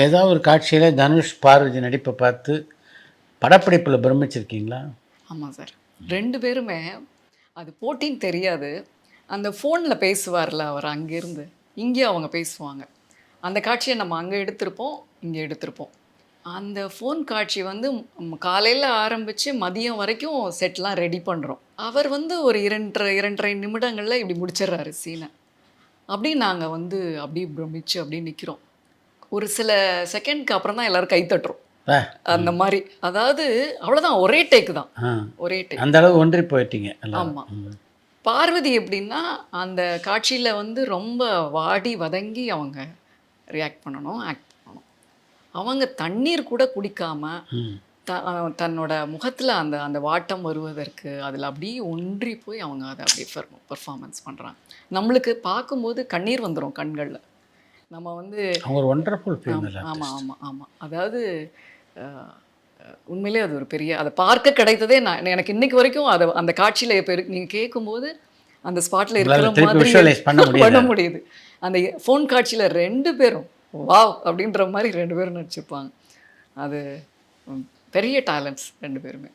ஏதோ ஒரு காட்சியில் தனுஷ் பார்வதி நடிப்பை பார்த்து படப்பிடிப்பில் பிரமிச்சிருக்கீங்களா? ஆமாம் சார். ரெண்டு பேருமே அது போட்டின்னு தெரியாது. அந்த ஃபோனில் பேசுவார்ல அவர் அங்கேருந்து. இங்கே அவங்க பேசுவாங்க. அந்த காட்சியை நம்ம அங்கே எடுத்திருப்போம் இங்கே எடுத்திருப்போம். அந்த ஃபோன் காட்சி வந்து காலையில் ஆரம்பித்து மதியம் வரைக்கும் செட்லாம் ரெடி பண்ணுறோம் அவர் வந்து ஒரு இரண்டரை இரண்டரை நிமிடங்களில் இப்படி முடிச்சிடுறாரு சீனை. அப்படி நாங்கள் வந்து அப்படியே பிரமிச்சு அப்படியே நிற்கிறோம் ஒரு சில செகண்ட்க்கு அப்புறம் தான் எல்லோரும் கை தட்டுறோம் அந்த மாதிரி. அதாவது அவ்வளோதான் ஒரே டேக் தான். ஒரே டேக் அந்த அளவு ஒன்றி போயிட்டீங்க எல்லாரும். ஆமா. பார்வதி எப்படின்னா அந்த காட்சியில் வந்து ரொம்ப வாடி வதங்கி அவங்க ரியாக்ட் பண்ணணும் ஆக்ட் பண்ணணும். அவங்க தண்ணீர் கூட குடிக்காம த தன்னோட முகத்தில் அந்த அந்த வாட்டம் வருவதற்கு அதில் அப்படியே ஒன்றி போய் அவங்க அதை அப்படியே பெர்ஃபார்மன்ஸ் பண்ணுறாங்க நம்மளுக்கு பார்க்கும்போது கண்ணீர் வந்துடும் கண்களில். நம்ம வந்து ஒரு ஒண்டர்ஃபுல் ஆமாம் ஆமாம் ஆமாம் அதாவது உண்மையிலே அது ஒரு பெரிய அதை பார்க்க கிடைத்ததே நான் எனக்கு இன்னைக்கு வரைக்கும் அதை அந்த காட்சியில் இப்போ இருக்கு நீங்கள் கேட்கும்போது அந்த ஸ்பாட்டில் இருக்கிற மாதிரி பண்ண முடியுது. அந்த ஃபோன் காட்சியில் ரெண்டு பேரும் வாவ்! அப்படின்ற மாதிரி ரெண்டு பேரும் நடிச்சிருப்பாங்க. அது பெரிய டேலண்ட்ஸ் ரெண்டு பேருமே.